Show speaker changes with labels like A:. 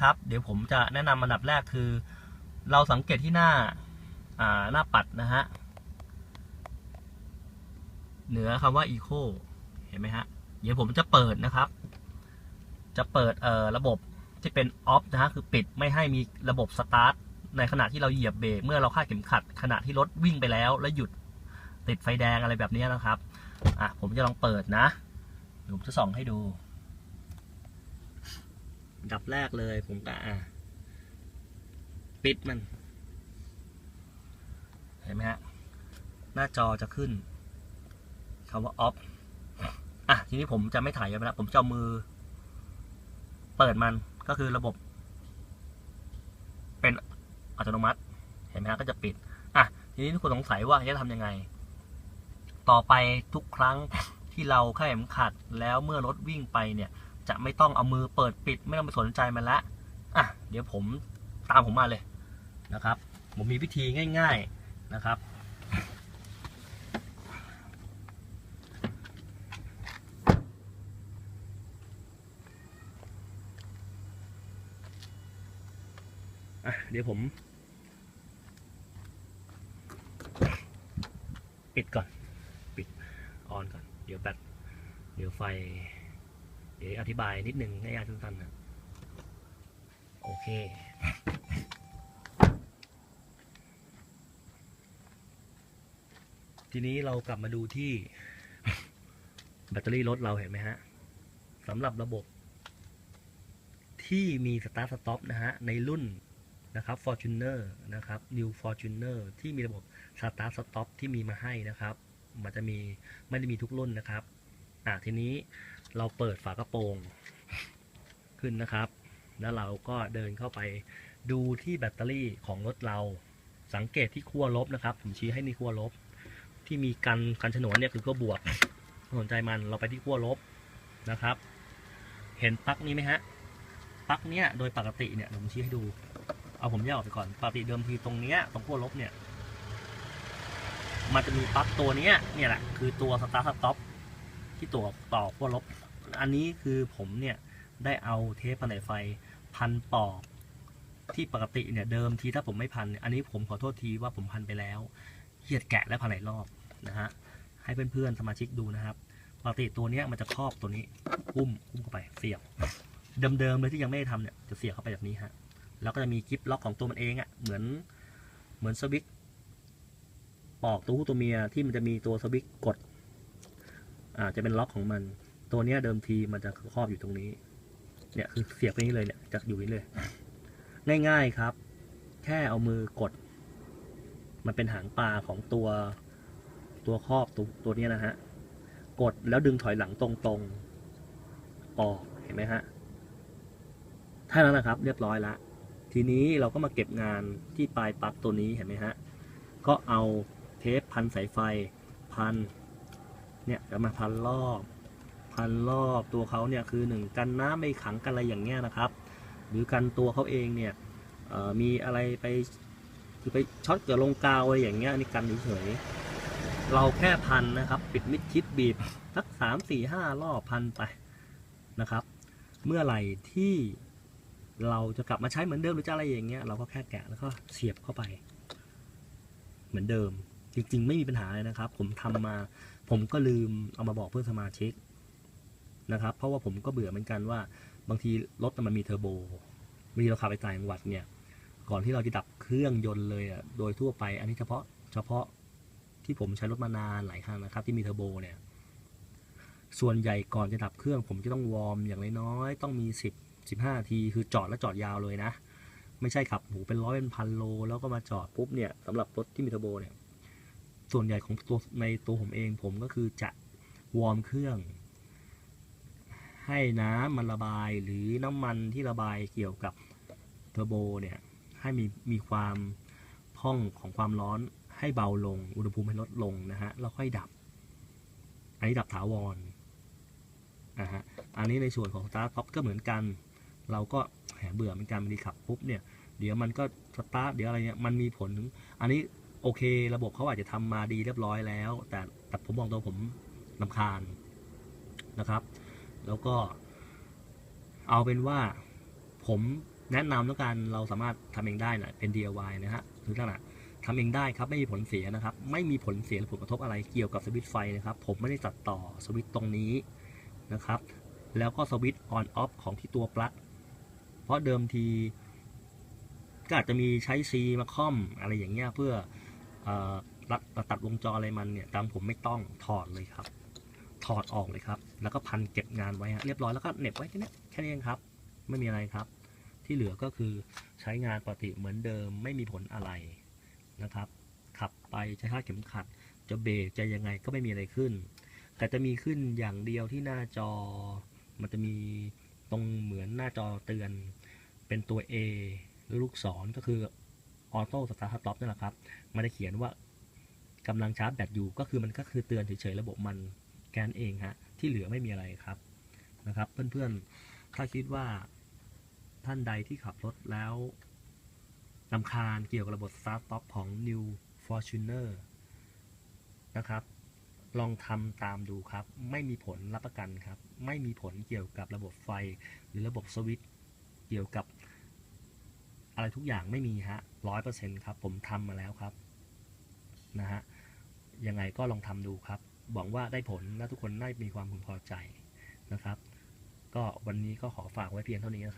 A: ครับ เดี๋ยวผมจะแนะนำอันดับแรกคือ เราสังเกตที่หน้าหน้าปัดนะฮะ เหนือคำว่า eco เห็นไหมฮะ เดี๋ยวผมจะเปิดนะครับ จะเปิดเอ่อระบบที่เป็น off นะฮะ คือปิดไม่ให้มีระบบ start ในขณะที่เราเหยียบเบรกเมื่อเราคาดเข็มขัด ขณะที่รถวิ่งไปแล้วแล้วหยุดติดไฟแดงอะไรแบบนี้นะครับ อะผมจะลองเปิดนะ ผมจะส่องให้ดู ดับแรกเลยผมก็อะปิดมัน เห็นไหมฮะ หน้าจอจะขึ้นคำว่า off อะ ทีนี้ผมจะไม่ถ่ายไปแล้วผมจะมือ เปิดมันก็คือระบบ เป็นอัตโนมัติ เห็นไหมฮะก็จะปิด อะ ทีนี้ทุกคนสงสัยว่าจะทำยังไง ต่อไปทุกครั้งที่เราเข้าเข็มขัดแล้วเมื่อรถวิ่งไปเนี่ย จะไม่ต้องเอามือเปิดปิด ไม่ต้องไปสนใจมันละอะเดี๋ยวผมตามผมมาเลยนะครับ ผมมีวิธีง่าย ๆนะครับอะเดี๋ยวผม ปิดก่อน ปิดออนก่อน เดี๋ยวแบตเดี๋ยวไฟ เดี๋ยวอธิบายนิดนึงง่ายๆสั้นๆนะโอเค ทีนี้เรากลับมาดูที่แบตเตอรี่รถเราเห็นไหมฮะสำหรับระบบ ที่มี Start Stop นะฮะ ในรุ่นนะครับ Fortuner นะครับ New Fortuner ที่มีระบบ Start Stop ที่มีมาให้นะครับ มันจะมีไม่ได้มีทุกรุ่นนะครับ อะทีนี้เราเปิดฝากระโปรงขึ้นนะครับ แล้วเราก็เดินเข้าไปดูที่แบตเตอรี่ของรถเรา สังเกตที่ขั้วลบนะครับ ผมชี้ให้นี่ขั้วลบ ที่มีกันกันฉนวนเนี่ยคือขั้วบวกสนใจมันเราไปที่ขั้วลบนะครับ เห็นปลั๊กนี้ไหมฮะปลั๊กเนี้ยโดยปกติเนี่ยผมชี้ให้ดู เอาผมแยกออกไปก่อนปกติเดิมทีตรงเนี้ยตรงขั้วลบเนี่ย มันจะมีปลั๊กตัวเนี้ยเนี่ยแหละคือตัวสตาร์ทสต็อป ที่ตัวต่อขั้วลบ อันนี้คือผมเนี่ยได้เอาเทปผนกไฟพันปอกที่ปกติเนี่ยเดิมทีถ้าผมไม่พัน อันนี้ผมขอโทษทีว่าผมพันไปแล้วเหยียดแกะและพันหลายรอบนะฮะให้เพื่อนๆสมาชิกดูนะครับปกติตัวเนี้ยมันจะครอบตัวนี้หุ้มหุ้มเข้าไปเสียบเดิมๆเลยที่ยังไม่ได้ทำเนี่ยจะเสียบเข้าไปแบบนี้ฮะแล้วก็จะมีกิฟล็อกของตัวมันเองอะ่ะเหมือนเหมือนสวิตปอกตัวผู้ตัวเมียที่มันจะมีตัวสวิตกด อ่าจะเป็นล็อกของมัน ตัวเนี้ยเดิมทีมันจะครอบอยู่ตรงนี้ เนี่ยคือเสียบไปนี้เลยเนี่ยจะอยู่นี่เลย ง่ายๆครับ แค่เอามือกด มันเป็นหางปลาของตัวตัวครอบตัวตัวเนี้ยนะฮะ กดแล้วดึงถอยหลังตรงๆออกเห็นไหมฮะถ้านั้นนะครับ เรียบร้อยละทีนี้เราก็มาเก็บงานที่ปลายปลั๊กตัวนี้เห็นไหมฮะ ก็เอาเทปพันสายไฟพัน เนี่ยจะมาพันรอบ พันรอบตัวเขาเนี่ยคือหนึ่งกันน้ำไม่ขังกันอะไรอย่างเงี้ยนะครับ หรือกันตัวเขาเองเนี่ยมีอะไรไปคือไปช็อตเกับลงกาวอะไรอย่างเงี้ยนนี้กันเฉยๆเราแค่พันนะครับ ปิดมิดชิดบีบสักสามสี่ห้ารอบพันไปนะครับ เมื่อไหร่ที่เราจะกลับมาใช้เหมือนเดิมหรือจะอะไรอย่างเงี้ยเราก็แค่แกะแล้วก็เสียบเข้าไป เหมือนเดิม จริง ๆ ไม่มีปัญหาเลยนะครับ ผมทำมา ผมก็ลืมเอามาบอกเพื่อนสมาชิกนะครับ เพราะว่าผมก็เบื่อเหมือนกันว่า บางทีรถมันมีเทอร์โบบางทีเราขับไปต่างจังหวัดเนี่ย ก่อนที่เราจะดับเครื่องยนต์เลยอะโดยทั่วไป อันนี้เฉพาะเฉพาะที่ผมใช้รถมานานหลายคันนะครับ ที่มีเทอร์โบเนี่ยส่วนใหญ่ก่อนจะดับเครื่อง ผมจะต้องวอร์มอย่างน้อยๆต้องมีสิบสิบห้าที คือจอดแล้วจอดยาวเลยนะ ไม่ใช่ขับหูเป็นร้อยเป็นพันโล แล้วก็มาจอดปุ๊บเนี่ยสำหรับรถที่มีเทอร์โบเนี่ย ส่วนใหญ่ของตัวในตัวผมเองผมก็คือจะวอร์มเครื่อง ให้น้ำมันระบายหรือน้ำมันที่ระบายเกี่ยวกับเทอร์โบเนี่ยให้มีมีความพ่องของความร้อนให้เบาลง อุณหภูมิให้ลดลงนะฮะแล้วค่อยดับ อันนี้ดับถาวรนะฮะอันนี้ในส่วนของ Start Top ก็เหมือนกัน เราก็แหมเบื่อเหมือนกันบางทีขับปุ๊บเนี่ยเดี๋ยวมันก็สตาร์ทเดี๋ยวอะไรเนี่ยมันมีผลถึงอันนี้ โอเค ระบบเขาอาจจะทำมาดีเรียบร้อยแล้ว แต่แต่ผมบอกตัวผมลำคาญนะครับ แล้วก็ เอาเป็นว่าผมแนะนำแล้วกันเราสามารถทำเองได้นะเป็น DIY นะฮะหรือลักษณะทำเองได้ครับไม่มีผลเสียนะครับ ไม่มีผลเสียหรือผลกระทบอะไรเกี่ยวกับสวิตช์ไฟนะครับ ผมไม่ได้ตัดต่อสวิตช์ตรงนี้นะครับ แล้วก็สวิตช์ on off ของที่ตัวปลั๊กเพราะเดิมทีก็อาจจะมีใช้ซีมาค่อมอะไรอย่างเงี้ยเพื่อ รัดตัดวงจรอะไรมันเนี่ยตามผมไม่ต้องถอดเลยครับ ถอดออกเลยครับ แล้วก็พันเก็บงานไว้เรียบร้อยแล้วก็เน็บไว้แค่นี้แค่นี้เองครับ ไม่มีอะไรครับ ที่เหลือก็คือใช้งานปกติเหมือนเดิมไม่มีผลอะไรนะครับ ขับไปใช้ค่าเข็มขัด จะเบรกจะยังไงก็ไม่มีอะไรขึ้น แต่จะมีขึ้นอย่างเดียวที่หน้าจอ มันจะมีตรงเหมือนหน้าจอเตือน เป็นตัว A หรือลูกศรก็คือ ออโต้สตาร์ทต็อปนั่แหละครับ มันจะเขียนว่ากำลังชาร์จแบตอยู่ ก็คือมันก็คือเตือนเฉยๆระบบมันแกนเองฮะ ที่เหลือไม่มีอะไรครับนะครับ เพื่อนๆ ถ้าคิดว่าท่านใดที่ขับรถแล้วนำคาญเกี่ยวกับระบบ Start Stop ของ New Fortuner นะครับ ลองทำตามดูครับ ไม่มีผลรับประกันครับ ไม่มีผลเกี่ยวกับระบบไฟหรือระบบสวิตช์เกี่ยวกับ อะไรทุกอย่างไม่มีฮะร้อยเปอร์เซ็นครับผมทำมาแล้วครับนะฮะยังไงก็ลองทำดูครับหวังว่าได้ผลและทุกคนได้มีความพึงพอใจนะครับ ก็วันนี้ก็ขอฝากไว้เพียงเท่านี้นะครับ